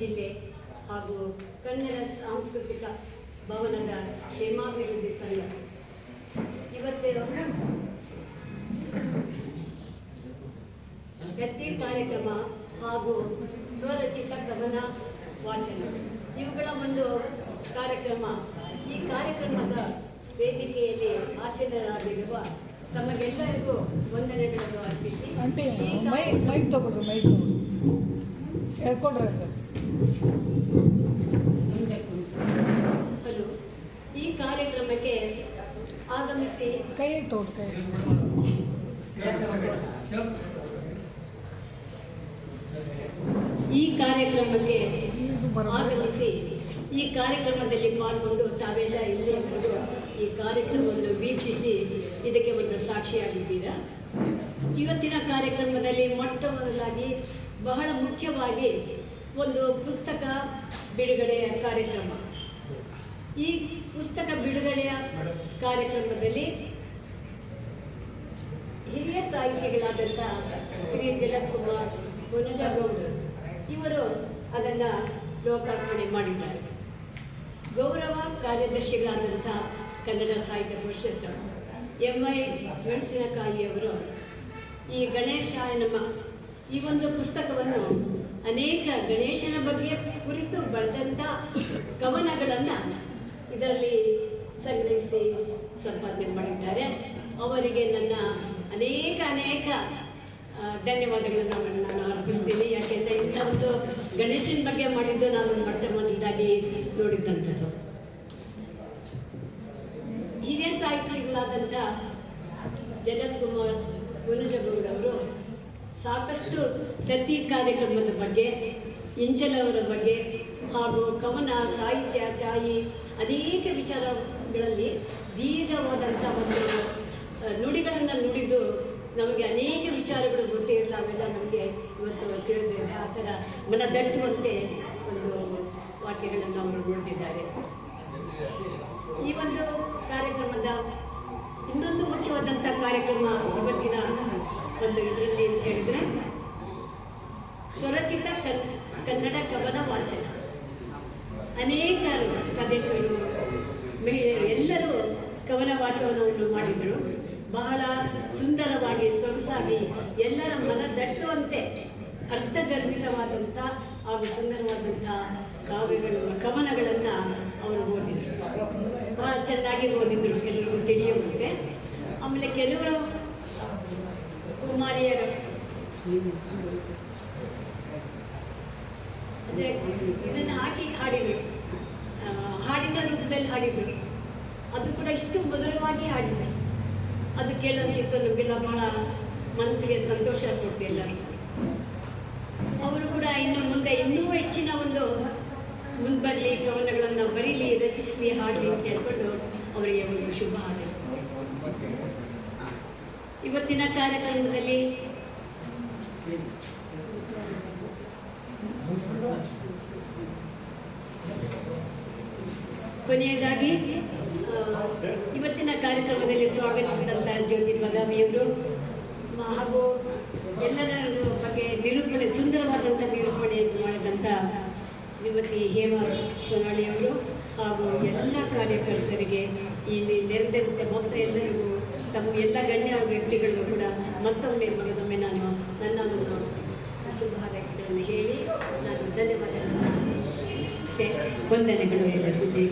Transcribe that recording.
ಜಿಲ್ಲೆ ಹಾಗೂ ಕನ್ನಡ ಸಾಂಸ್ಕೃತಿಕ ಭವನದ ಕ್ಷೇಮಾಭಿವೃದ್ಧಿ ಸಂಘ. ಇವತ್ತೇ ಪ್ರತಿ ಕಾರ್ಯಕ್ರಮ ಹಾಗೂ ಸ್ವರಚಿತ ಕವನ ವಾಚನ. ಇವುಗಳ ಒಂದು ಕಾರ್ಯಕ್ರಮ. ಈ ಕಾರ್ಯಕ್ರಮದ ವೇದಿಕೆಯಲ್ಲಿ ಆಸೀನರಾಗಿರುವ ತಮಗೆಲ್ಲರಿಗೂ ವಂದನೆಗಳನ್ನು ಅರ್ಪಿಸಿ. ಮೈಕ್ ತಗೊಳ್ರಿ ಮೈಕ್ ತಗೊಳ್ರಿ. ಹೇಳ್ಕೊಡ್ರಿ ಈ ಕಾರ್ಯಕ್ರಮಕ್ಕೆ ಆಗಮಿಸಿ. ಈ ಕಾರ್ಯಕ್ರಮಕ್ಕೆ ಆಗಮಿಸಿ. ಈ ಕಾರ್ಯಕ್ರಮದಲ್ಲಿ ಪಾಲ್ಗೊಂಡು ತಾವೆಲ್ಲ ಇಲ್ಲಿ ಬಂದು ಈ ಕಾರ್ಯಕ್ರಮವನ್ನು ವೀಕ್ಷಿಸಿ ಇದಕ್ಕೆ ಒಂದು ಸಾಕ್ಷಿಯಾಗಿದ್ದೀರಾ. ಇವತ್ತಿನ ಕಾರ್ಯಕ್ರಮದಲ್ಲಿ ಮೊಟ್ಟ ಮೊದಲಾಗಿ ಬಹಳ ಮುಖ್ಯವಾಗಿ ಒಂದು ಪುಸ್ತಕ ಬಿಡುಗಡೆಯ ಕಾರ್ಯಕ್ರಮ. ಈ ಪುಸ್ತಕ ಬಿಡುಗಡೆಯ ಕಾರ್ಯಕ್ರಮದಲ್ಲಿ ಹಿರಿಯ ಸಾಹಿತಿಗಳಾದಂಥ ಶ್ರೀ ಜಲಕುಮಾರ್ ಮನುಜಗೌಡರು ಇವರು ಅದನ್ನು ಲೋಕಾರ್ಪಣೆ ಮಾಡಿದ್ದಾರೆ. ಗೌರವ ಕಾರ್ಯದರ್ಶಿಗಳಾದಂಥ ಕನ್ನಡ ಸಾಹಿತ್ಯ ಪರಿಷತ್ತು ಎಂ ಐ ಮೆಣಸಿನಕಾಯಿಯವರು ಈ ಗಣೇಶಾಯನಮ ಈ ಒಂದು ಪುಸ್ತಕವನ್ನು ಅನೇಕ ಗಣೇಶನ ಬಗ್ಗೆ ಕುರಿತು ಬರೆದಂಥ ಕವನಗಳನ್ನು ಇದರಲ್ಲಿ ಸಂಗ್ರಹಿಸಿ ಸಂಪಾದನೆ ಮಾಡಿದ್ದಾರೆ ಅವರಿಗೆ ನನ್ನ ಅನೇಕ ಅನೇಕ ಧನ್ಯವಾದಗಳನ್ನು ನಾನು ಅರ್ಪಿಸ್ತೀನಿ. ಯಾಕೆಂದರೆ ಇಂಥ ಒಂದು ಗಣೇಶನ ಬಗ್ಗೆ ಮಾಡಿದ್ದು ನಾನು ಮೊಟ್ಟ ಮೊದಲಾಗಿ ಸಾಕಷ್ಟು ಪ್ರತಿ ಕಾರ್ಯಕ್ರಮದ ಬಗ್ಗೆ, ಇಂಚಲವರ ಬಗ್ಗೆ ಹಾಗೂ ಕವನ, ಸಾಹಿತ್ಯ, ತಾಯಿ, ಅನೇಕ ವಿಚಾರಗಳಲ್ಲಿ ದೀರ್ಘವಾದಂಥ ಒಂದು ನುಡಿಗಳನ್ನು ನುಡಿದು ನಮಗೆ ಅನೇಕ ವಿಚಾರಗಳು ಗೊತ್ತಿರಲ್ಲ ಅವೆಲ್ಲ ನಮಗೆ ಇವತ್ತು ತಿಳಿದಿದೆ. ಆ ಥರ ಮನ ದಟ್ಟುವಂತೆ ಒಂದು ವಾಕ್ಯಗಳನ್ನು ಅವರು ನೋಡ್ತಿದ್ದಾರೆ ಈ ಒಂದು ಕಾರ್ಯಕ್ರಮದ ಇನ್ನೊಂದು ಮುಖ್ಯವಾದಂಥ ಕಾರ್ಯಕ್ರಮ ಇವತ್ತಿನ ಒಂದು ಇದರಲ್ಲಿ ಹೇಳಿದ್ರೆ ಸ್ವರಚಿತ ಕನ್ ಕನ್ನಡ ಕವನ ವಾಚನ ಅನೇಕ ಸದಸ್ಯರು ಮಹಿಳೆಯರು ಎಲ್ಲರೂ ಕವನ ವಾಚನವನ್ನು ಮಾಡಿದರು ಬಹಳ ಸುಂದರವಾಗಿ, ಸೊಗಸಾಗಿ, ಎಲ್ಲರ ಮನ ದಟ್ಟುವಂತೆ ಅರ್ಥಗರ್ಭಿತವಾದಂಥ ಹಾಗೂ ಸುಂದರವಾದಂಥ ಕಾವ್ಯಗಳು ಕವನಗಳನ್ನು ಅವರು ಓದಿದರು. ಬಹಳ ಚೆನ್ನಾಗಿ ಓದಿದ್ರು ಕೆಲವರು ತಿಳಿಯುವಂತೆ. ಆಮೇಲೆ ಕೆಲವರು ಕುಮಾರಿಯರು ಅಂದರೆ ಇದನ್ನು ಹಾಕಿ ಹಾಡಿದರು. ಹಾಡಿನ ರೂಪದಲ್ಲಿ ಹಾಡಿದರು. ಅದು ಕೂಡ ಇಷ್ಟು ಮಧುರವಾಗಿ ಹಾಡಿದರು. ಅದು ಕೇಳೋಂತಿತ್ತು ನಮಗೆಲ್ಲ ಬಹಳ ಮನಸ್ಸಿಗೆ ಸಂತೋಷ ಕೊಡ್ತು ಎಲ್ಲರಿಗೂ. ಅವರು ಕೂಡ ಇನ್ನು ಮುಂದೆ ಇನ್ನೂ ಹೆಚ್ಚಿನ ಒಂದು ಮುಂಬರಲಿ ಕವನಗಳನ್ನು ಬರೀಲಿ, ರಚಿಸಲಿ, ಹಾಡಲಿ ಅಂತ ಹೇಳ್ಕೊಂಡು ಅವರಿಗೆ ಒಂದು ಶುಭ ಹಾರೈಸ್ತೀನಿ ಇವತ್ತಿನ ಕಾರ್ಯಕ್ರಮದಲ್ಲಿ ಕೊನೆಯದಾಗಿ ಇವತ್ತಿನ ಕಾರ್ಯಕ್ರಮದಲ್ಲಿ ಸ್ವಾಗತಿಸಿದಂಥ ಜ್ಯೋತಿ ಬಗಾಮಿಯವರು ಹಾಗೂ ಎಲ್ಲರ ಬಗ್ಗೆ ನಿರೂಪಣೆ ಸುಂದರವಾದಂಥ ನಿರೂಪಣೆಯನ್ನು ಮಾಡಿದಂಥ ಶ್ರೀಮತಿ ಹೇಮಾ ಸೊನಾಳಿಯವರು ಹಾಗೂ ಎಲ್ಲ ಕಾರ್ಯಕರ್ತರಿಗೆ ಇಲ್ಲಿ ನೆರೆದಂತೆ ಮೊತ್ತ ಎಲ್ಲರಿಗೂ ತಮ್ಮ ಎಲ್ಲ ಗಣ್ಯ ವ್ಯಕ್ತಿಗಳಿಗೂ ಕೂಡ ಮತ್ತೊಮ್ಮೆ ಮಗದೊಮ್ಮೆ ನಾನು ನನ್ನ ಒಂದು ಶುಭ ಹಾರೈಕೆಗಳನ್ನು ಹೇಳಿ, ನಾನು ಧನ್ಯವಾದಗಳನ್ನು ವಂದನೆಗಳು ಎಲ್ಲರಿಗೂ ಜೈ.